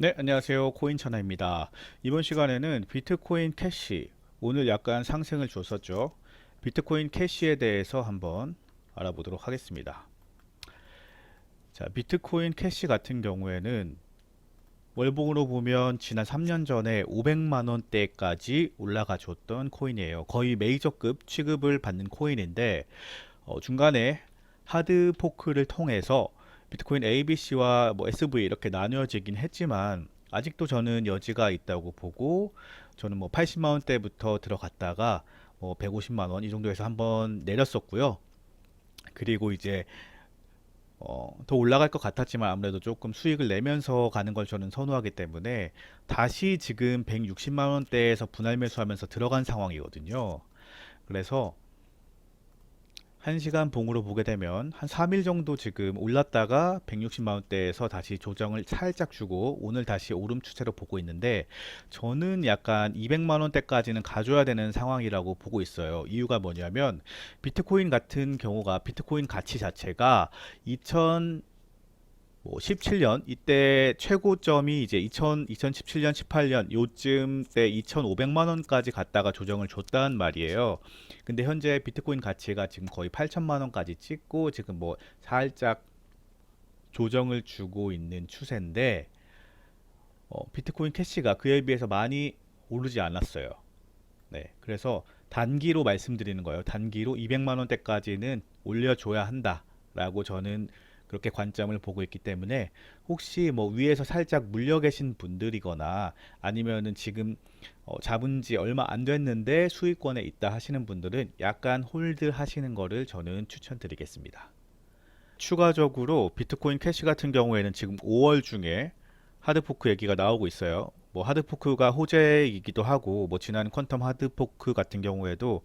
네, 안녕하세요. 코인천하입니다. 이번 시간에는 비트코인 캐시, 오늘 약간 상승을 줬었죠. 비트코인 캐시에 대해서 한번 알아보도록 하겠습니다. 자, 비트코인 캐시 같은 경우에는 월봉으로 보면 지난 3년 전에 500만 원대까지 올라가 줬던 코인이에요. 거의 메이저급 취급을 받는 코인인데 어, 중간에 하드 포크를 통해서 비트코인 ABC와 뭐 SV 이렇게 나뉘어지긴 했지만 아직도 저는 여지가 있다고 보고 저는 뭐 80만 원대부터 들어갔다가 뭐 150만 원 이 정도에서 한번 내렸었고요. 그리고 이제 어, 더 올라갈 것 같았지만 아무래도 조금 수익을 내면서 가는 걸 저는 선호하기 때문에 다시 지금 160만 원대에서 분할 매수하면서 들어간 상황이거든요. 그래서 1시간 봉으로 보게 되면 한 3일 정도 지금 올랐다가 160만 원대에서 다시 조정을 살짝 주고 오늘 다시 오름 추세로 보고 있는데 저는 약간 200만 원대까지는 가져야 되는 상황이라고 보고 있어요. 이유가 뭐냐면 비트코인 같은 경우가 비트코인 가치 자체가 2000 뭐 17년 이때 최고점이 이제 2000, 2017년, 18년 요쯤 때 2,500만 원까지 갔다가 조정을 줬단 말이에요. 근데 현재 비트코인 가치가 지금 거의 8천만 원까지 찍고 지금 뭐 살짝 조정을 주고 있는 추세인데 어, 비트코인 캐시가 그에 비해서 많이 오르지 않았어요. 네, 그래서 단기로 말씀드리는 거예요. 단기로 200만 원대까지는 올려줘야 한다라고 저는 그렇게 관점을 보고 있기 때문에 혹시 뭐 위에서 살짝 물려 계신 분들이거나 아니면은 지금 어, 잡은 지 얼마 안 됐는데 수익권에 있다 하시는 분들은 약간 홀드 하시는 거를 저는 추천드리겠습니다. 추가적으로 비트코인 캐시 같은 경우에는 지금 5월 중에 하드포크 얘기가 나오고 있어요. 뭐 하드포크가 호재이기도 하고 뭐 지난 퀀텀 하드포크 같은 경우에도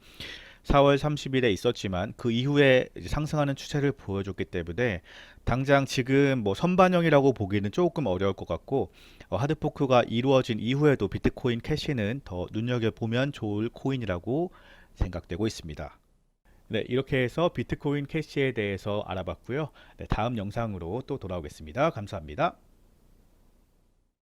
4월 30일에 있었지만 그 이후에 상승하는 추세를 보여줬기 때문에 당장 지금 뭐 선반영이라고 보기는 조금 어려울 것 같고 어, 하드포크가 이루어진 이후에도 비트코인 캐시는 더 눈여겨보면 좋을 코인이라고 생각되고 있습니다. 네, 이렇게 해서 비트코인 캐시에 대해서 알아봤고요. 네, 다음 영상으로 또 돌아오겠습니다. 감사합니다.